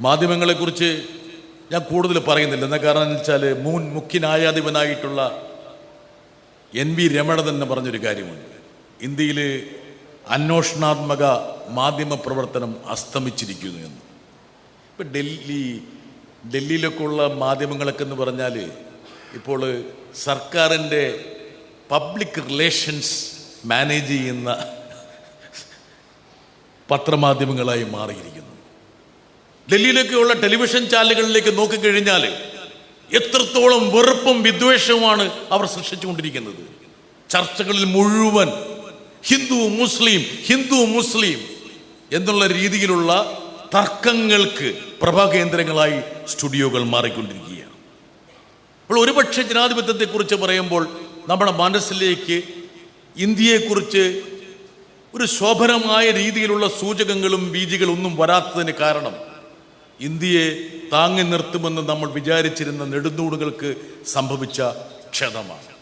മാധ്യമങ്ങളെക്കുറിച്ച് ഞാൻ കൂടുതൽ പറയുന്നില്ല. എന്താ കാരണം വെച്ചാൽ മുൻ മുഖ്യ ന്യായാധിപനായിട്ടുള്ള എൻ വി രമണ തന്നെ പറഞ്ഞൊരു കാര്യമുണ്ട്. ഇന്ത്യയിൽ അന്വേഷണാത്മക മാധ്യമ പ്രവർത്തനം അസ്തമിച്ചിരിക്കുന്നു എന്ന്. ഇപ്പം ഡൽഹി ഡൽഹിയിലൊക്കെ ഉള്ള മാധ്യമങ്ങളൊക്കെ എന്ന് പറഞ്ഞാൽ ഇപ്പോൾ സർക്കാരിന്റെ പബ്ലിക് റിലേഷൻസ് മാനേജ് ചെയ്യുന്ന പത്രമാധ്യമങ്ങളായി മാറിയിരിക്കുന്നു. ഡൽഹിയിലൊക്കെയുള്ള ടെലിവിഷൻ ചാനലുകളിലേക്ക് നോക്കിക്കഴിഞ്ഞാൽ എത്രത്തോളം വെറുപ്പും വിദ്വേഷവുമാണ് അവർ സൃഷ്ടിച്ചുകൊണ്ടിരിക്കുന്നത്. ചർച്ചകളിൽ മുഴുവൻ ഹിന്ദു മുസ്ലിം ഹിന്ദു മുസ്ലിം എന്നുള്ള രീതിയിലുള്ള തർക്കങ്ങൾക്ക് പ്രഭാകേന്ദ്രങ്ങളായി സ്റ്റുഡിയോകൾ മാറിക്കൊണ്ടിരിക്കുകയാണ്. അപ്പോൾ ഒരുപക്ഷെ ജനാധിപത്യത്തെക്കുറിച്ച് പറയുമ്പോൾ നമ്മുടെ മനസ്സിലേക്ക് ഇന്ത്യയെക്കുറിച്ച് ഒരു ശോഭനമായ രീതിയിലുള്ള സൂചകങ്ങളും ബീജികളും ഒന്നും വരാത്തതിന് കാരണം ഇന്ത്യയെ താങ്ങി നിർത്തുമെന്ന് നമ്മൾ വിചാരിച്ചിരുന്ന നെടുന്നൂടുകൾക്ക് സംഭവിച്ച ക്ഷതമാണ്.